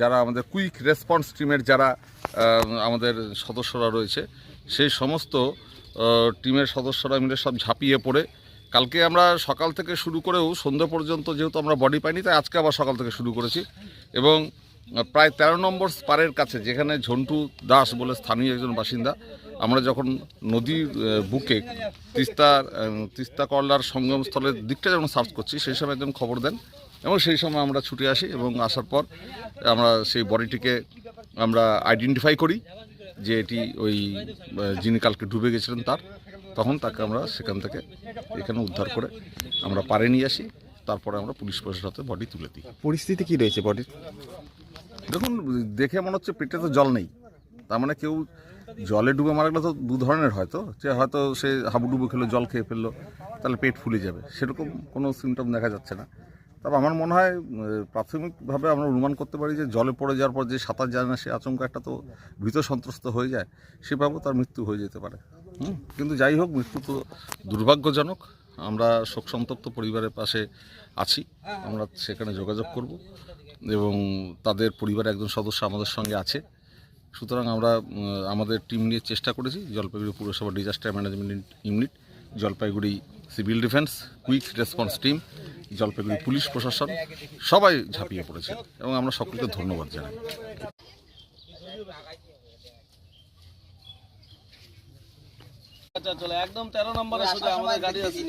যারা আমাদের quick response টিমের যারা আমাদের সদস্যরা রয়েছে, সেই সমস্ত টিমের সদস্যরা মিলে সব ঝাঁপিয়ে পড়ে। কালকে আমরা সকাল থেকে শুরু করেও সন্ধ্যে পর্যন্ত যেহেতু আমরা বডি পাইনি, তাই আজকে আবার সকাল থেকে শুরু করেছি। এবং প্রায় তেরো নম্বর স্পারের কাছে, যেখানে ঝন্টু দাস বলে স্থানীয় একজন বাসিন্দা, আমরা যখন নদীর বুকে তিস্তার তিস্তা করলার সঙ্গমস্থলের দিকটা যখন সার্চ করছি, সেই সময় একজন খবর দেন এবং সেই সময় আমরা ছুটে আসি এবং আসার পর আমরা সেই বডিটিকে আমরা আইডেন্টিফাই করি যে এটি ওই যিনি কালকে ডুবে গেছিলেন তার। তখন তাকে আমরা সেখান থেকে এখানে উদ্ধার করে আমরা পারে নিয়ে আসি। তারপরে আমরা পুলিশ প্রশাসনের হাতে বডি তুলে দিই। পরিস্থিতি কি রয়েছে বডির দেখুন দেখে মনে হচ্ছে পেটে তো জল নেই। তার মানে কেউ জলে ডুবে মারা গেলে তো দু ধরনের হয়তো যে হয়তো সে হাবুডুবু খেলো জল খেয়ে ফেলল তাহলে পেট ফুলে যাবে। সেরকম কোনো সিমটম দেখা যাচ্ছে না। তবে আমার মনে হয় প্রাথমিকভাবে আমরা অনুমান করতে পারি যে জলে পড়ে যাওয়ার পর যে সাঁতার জানে না, সে আচমকা একটা তো ভীত সন্ত্রস্ত হয়ে যায়, সেভাবেও তার মৃত্যু হয়ে যেতে পারে। কিন্তু যাই হোক, মৃত্যু তো দুর্ভাগ্যজনক। আমরা শোক সন্তপ্ত পরিবারের পাশে আছি। আমরা সেখানে যোগাযোগ করব এবং তাদের পরিবারের একজন সদস্য আমাদের সঙ্গে আছে। সুতরাং আমরা আমাদের টিম নিয়ে চেষ্টা করেছি, জলপাইগুড়ি পুরসভা disaster management unit, Jalpaiguri civil defence quick response team Jalpaiguri police প্রশাসন সবাই ঝাঁপিয়ে পড়েছে এবং আমরা সকলকে ধন্যবাদ জানাই। আচ্ছা চলে একদম তেরো নম্বরে সোজা আমাদের গাড়ি আছে।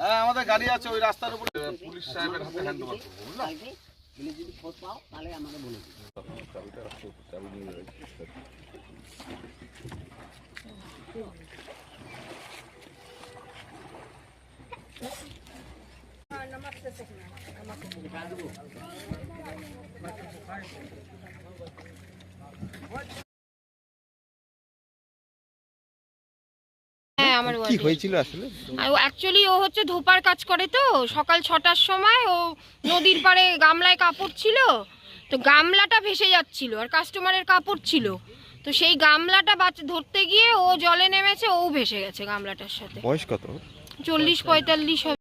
হ্যাঁ আমাদের গাড়ি আছে ওই রাস্তার উপরে। পুলিশ সাহেবের হাতে হ্যান্ড ওভার হ্যাঁ আমার কি হয়েছিল আসলে? অ্যাকচুয়ালি ও হচ্ছে ধোপার কাজ করে তো সকাল ছটার সময় ও নদীর পাড়ে গামলায় কাপড় ছিল তো গামলাটা ভেসে যাচ্ছিল আর কাস্টমারের কাপড় ছিল। তো সেই গামলাটা ধরতে গিয়ে ও জলে নেমেছে ও ভেসে গেছে গামলাটার সাথে। বয়স কত? চল্লিশ পঁয়তাল্লিশ হবে।